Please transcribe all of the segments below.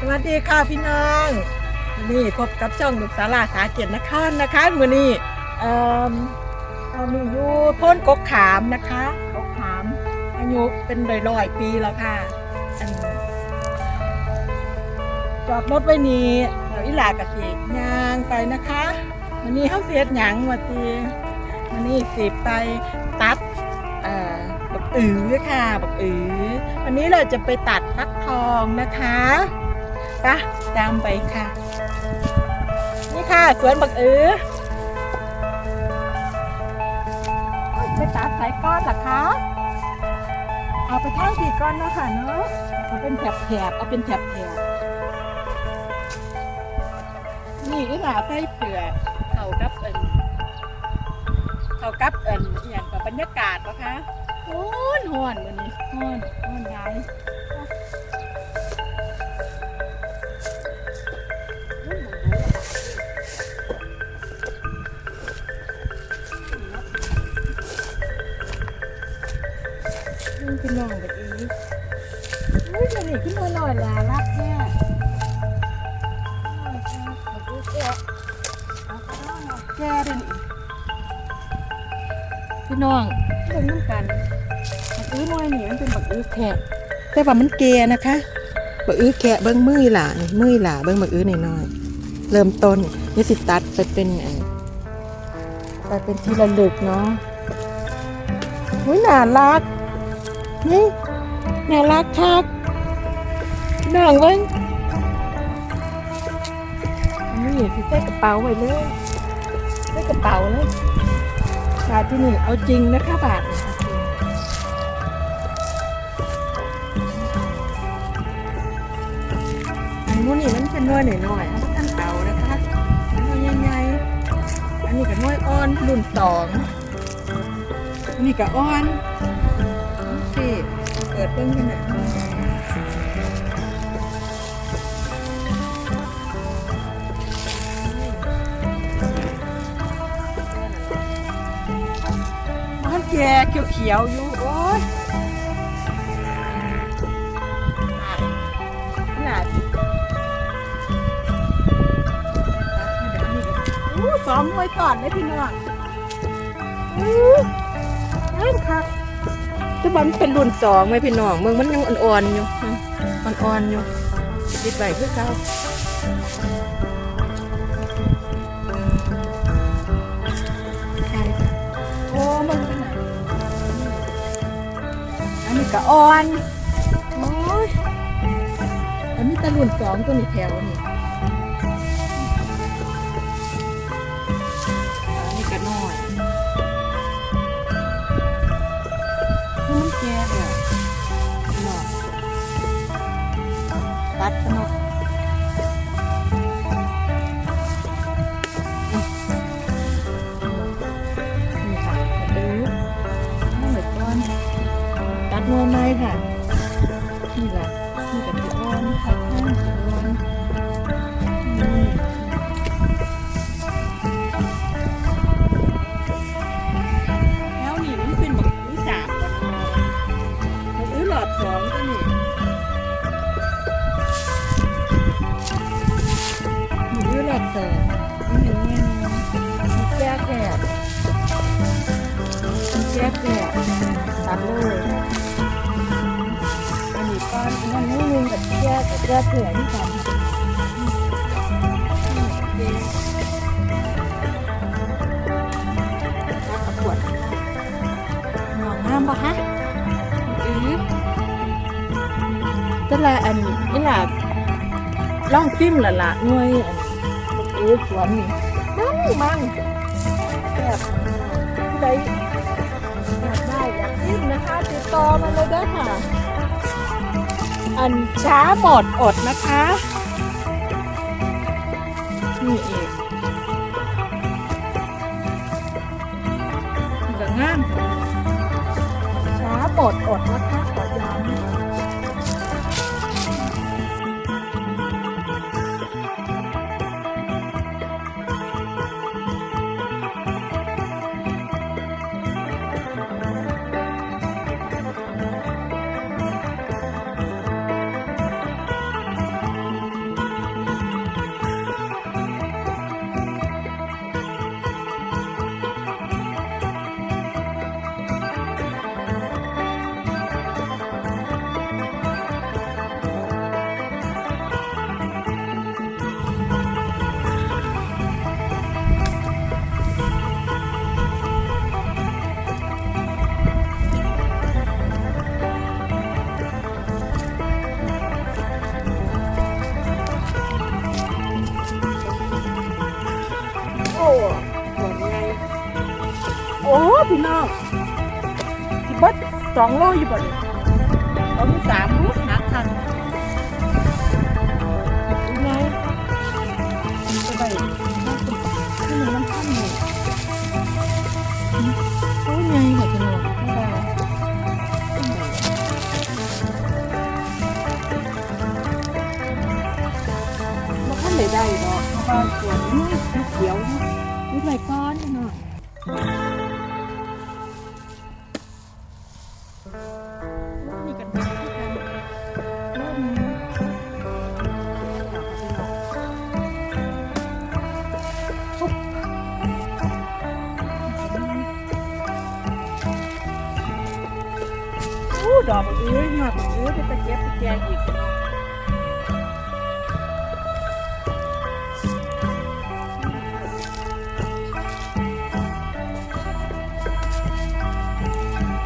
สวัสดีค่ะพี่น้องวันนี่พบกับช่องลูกสาราสาเกียรตินครนะคะมือนี้เอ่อเรามีอยู่พ้นกกขามนะคะกกขาม อายุเป็นร้อยๆปีแล้วค่ะอันจอดรถไว้นี้เดี๋ยวอีหลากระสียางไปนะคะวันนี้เขาเสียดหยังวัตีวันนี้สิไปตัดเอ่อบักอือค่ะบักอือวันนี้เราจะไปตัดฟักทองนะคะ ปะตามไปค่ะ นี่ค่ะ สวนบักเอือไปตัดสายก้อนหรอคะเอาไปทั้งสี่ก้อนเนาะค่ะเนาะเอาเป็นแถบๆเอาเป็นแถบๆนี่อีหลาไส้เผือกเขากับเอิญเขากับเอิญอย่างกับบรรยากาศปะคะฮ้อนฮ้อนวันนี้ฮ้อนฮ้อนย้าย พี่น้องแบบนี้อุ้ยมันนี่ขึ้นมาหน่อยละรักแม่แก่แก่เป็นพี่น้องเบิ่งน้ำกันบักอื้อน้อยนี่มันเป็นบักอื้อแขะแต่ว่ามันเกนะคะบักอื้อแขะเบิ้งมือหล่านี่มือหล่าเบิ้งบักอื้อน้อยๆเริ่มต้นนี่สิตัดไปเป็นอันไปเป็นที่ระลึกเนาะหุ้ยน่ารัก นี่น่ารักคักน้องเบิ้งนี่สิใส่กระเป๋าไว้เลยใส่กระเป๋าเลยบาทที่นี่เอาจริงนะคะบาทนี่เอาจริงอันนู้นนี่มันเป็นน้อยหน่อยๆเอาท่านเก่านะคะน้อยใหญ่ๆอันนี้ก็น้อยอ่อนรุ่นสองอันนี้ก็อ่อน โอเคเปิดเพิ่งกันหน่อยมันแก่เขียวๆอยู่ โอ้ยน่าอู้สองมวยก่อนเลยพี่น้องอู้นั่นค่ะ จะบอกมันเป็นรุ่นสองไหมพี่น้องเมืองมันยังอ่อนๆอยู่อ่อนๆอยู่ติดไว้คือเก่าโอ้มันอันนี้ก็อ่อนโอ้ยอันนี้ตะรุ่นสองตัวนี้แถวนี่ กัดขนมนี่ค่ะดูเหมือนก้อนตัดงวงไม้ค่ะ กับแก้กับแก้เผื่อที่กันประกวดหนองงามปะฮะอือแต่ละอันนี่ล่ะล่องซิมละละหน่วยอันเออสวนนี่มั่งมั่งแบบผู้ใดอยากได้อยากซิมนะคะ ติดต่อมาเลยเด้อค่ะ อันช้าหมดอดนะคะนี่เองมันก็งามช้าหมดอดนะคะ อ้พี่น้องที่เบิดสองโลอยู่บ่เนี่ยเองสามลูกหาคันเป็นไงจะไป อ้ยหมากเอ้ยไปตะเก็บไปแกงอีก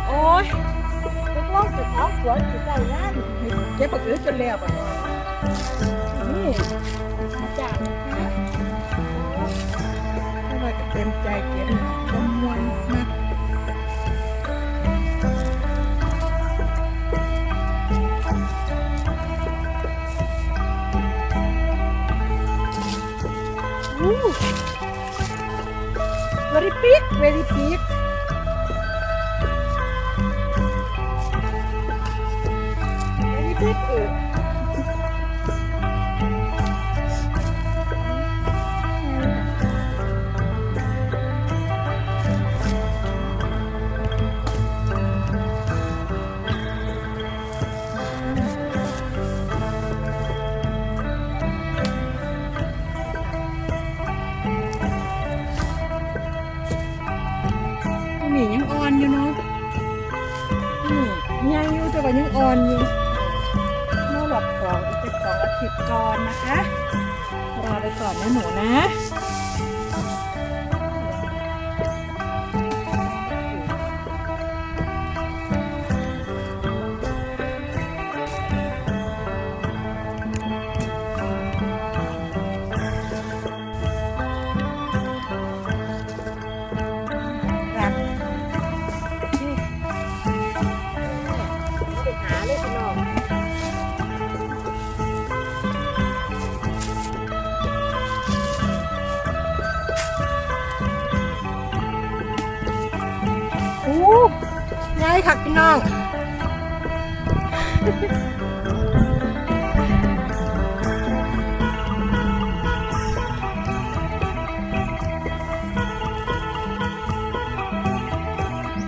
โอ้ยลูกน้องจะท้องสวนจะใส่งานเก็บผักเอื้อจนแล้วอะนี่มาจากนะไม่ว่าจะเต็มใจเก็บจนมวนมา very big ไม่ สิบก่อนนะคะ รอไปก่อนนะหนูนะ ง่ายค่ะพี่น้อง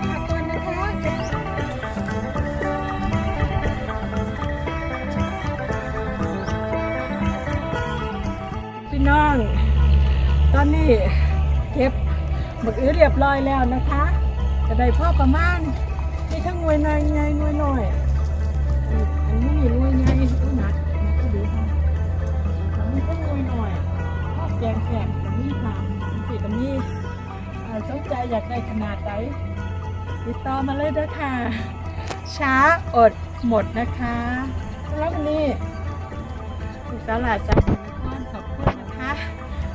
ขอบคุณนะคะพี่น้อง ตอนนี้เก็บบักอื้อเรียบร้อยแล้วนะคะ จะได้พ่อประมาณ นี่ทั้งหน่วยนใหญ่หน่วยน้อยอันนี้หน่วยใหญ่ก็หนักหนักก็ดีค่ะอันนี้ทั้งหน่วยน้อยพ่อแกงแสบกับนี่ค่ะสีกับนี่สนใจอยากได้ขนาดไหนติดต่อมาเลยด้อค่ะ ช้าอดหมดนะคะสำหรับวันนี้ถูกสาลาใจขอบคุณนะคะ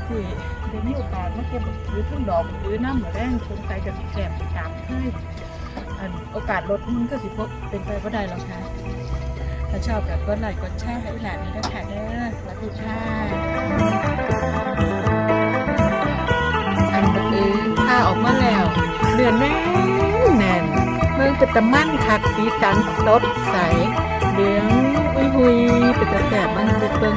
ที่ได้มีโอกาสมาเก็บหรือทุ่งดอกหรือน้ำหมูแดงสงสัยจะสิแสบตามเคย อันโอกาสลดมันก็สิพบเป็นไปก็ได้หรอกค่ะถ้าชอบก็กดไลค์กดแชร์ให้หลานนี้ด้วยค่ะเด้อสวัสดีค่ะอันบักเอ้ข้าออกมาแล้วเดือนแน่นแน่นเมืองเป็นตะมั่นคักสีสันสดใสเหลืองอุยหุยเป็นตะแสบมันเป็นเบิ่ง